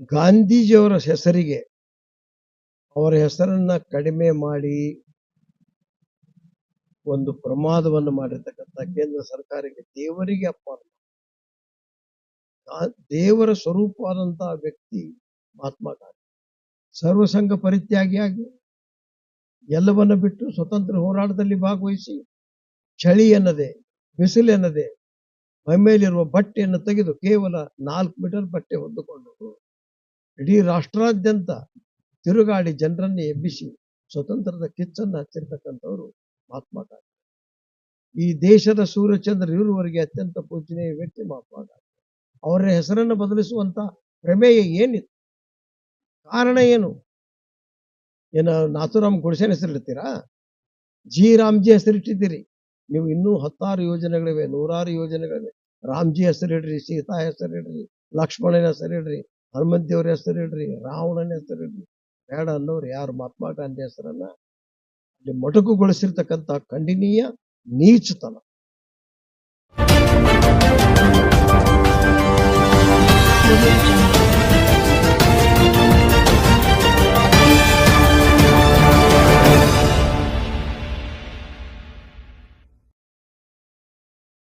ಗಾಂಧೀಜಿಯವರ ಹೆಸರಿಗೆ ಅವರ ಹೆಸರನ್ನ ಕಡಿಮೆ ಮಾಡಿ ಒಂದು ಪ್ರಮಾದವನ್ನು ಮಾಡಿರ್ತಕ್ಕಂಥ ಕೇಂದ್ರ ಸರ್ಕಾರಕ್ಕೆ ದೇವರಿಗೆ ಅಪಮಾನ ದೇವರ ಸ್ವರೂಪವಾದಂತಹ ವ್ಯಕ್ತಿ ಮಹಾತ್ಮ ಗಾಂಧಿ. ಸರ್ವಸಂಘ ಪರಿತ್ಯಾಗಿಯಾಗಿ ಎಲ್ಲವನ್ನು ಬಿಟ್ಟು ಸ್ವತಂತ್ರ ಹೋರಾಟದಲ್ಲಿ ಭಾಗವಹಿಸಿ ಚಳಿ ಎನ್ನದೆ, ಬಿಸಿಲು ಎನ್ನದೆ ಮೈಮೇಲಿರುವ ಬಟ್ಟೆಯನ್ನು ತೆಗೆದು ಕೇವಲ ನಾಲ್ಕು ಮೀಟರ್ ಬಟ್ಟೆ ಹೊದ್ದುಕೊಂಡು ಇಡೀ ರಾಷ್ಟ್ರಾದ್ಯಂತ ತಿರುಗಾಡಿ ಜನರನ್ನೇ ಎಬ್ಬಿಸಿ ಸ್ವತಂತ್ರದ ಕಿಚ್ಚನ್ನು ಹಚ್ಚಿರ್ತಕ್ಕಂಥವ್ರು ಮಹಾತ್ಮ ಗಾಂಧಿ. ಈ ದೇಶದ ಸೂರ್ಯಚಂದ್ರ ಇರುವವರೆಗೆ ಅತ್ಯಂತ ಪೂಜನೀಯ ವ್ಯಕ್ತಿ ಮಹಾತ್ಮ ಗಾಂಧಿ. ಅವರ ಹೆಸರನ್ನು ಬದಲಿಸುವಂತ ಪ್ರಮೇಯ ಏನಿತ್ತು ಕಾರಣ ಏನು? ಏನ ನಾಥುರಾಮ್ ಗುಡಿಸೆನ ಹೆಸರಿಡ್ತೀರಾ? ಜಿ ರಾಮ್ಜಿ ಹೆಸರಿಟ್ಟಿದ್ದೀರಿ. ನೀವು ಇನ್ನೂ ಹತ್ತಾರು ಯೋಜನೆಗಳಿವೆ, ನೂರಾರು ಯೋಜನೆಗಳಿವೆ. ರಾಮ್ಜಿ ಹೆಸರಿಡ್ರಿ, ಸೀತಾ ಹೆಸರಿಡ್ರಿ, ಲಕ್ಷ್ಮಣನ ಹೆಸರಿಡ್ರಿ ಹನುಮಂತ ದೇವ್ರ ಹೇಳ್ರಿ ರಾವಣನ ಹೆಸರು ಹೇಳ್ರಿ ಬೇಡ ಅನ್ನೋರು ಯಾರು ಮಹಾತ್ಮ ಗಾಂಧಿ ಹೆಸರನ್ನ ಅಲ್ಲಿ ಮೊಟಕುಗೊಳಿಸಿರ್ತಕ್ಕಂಥ ಖಂಡನೀಯ ನೀಚತನ.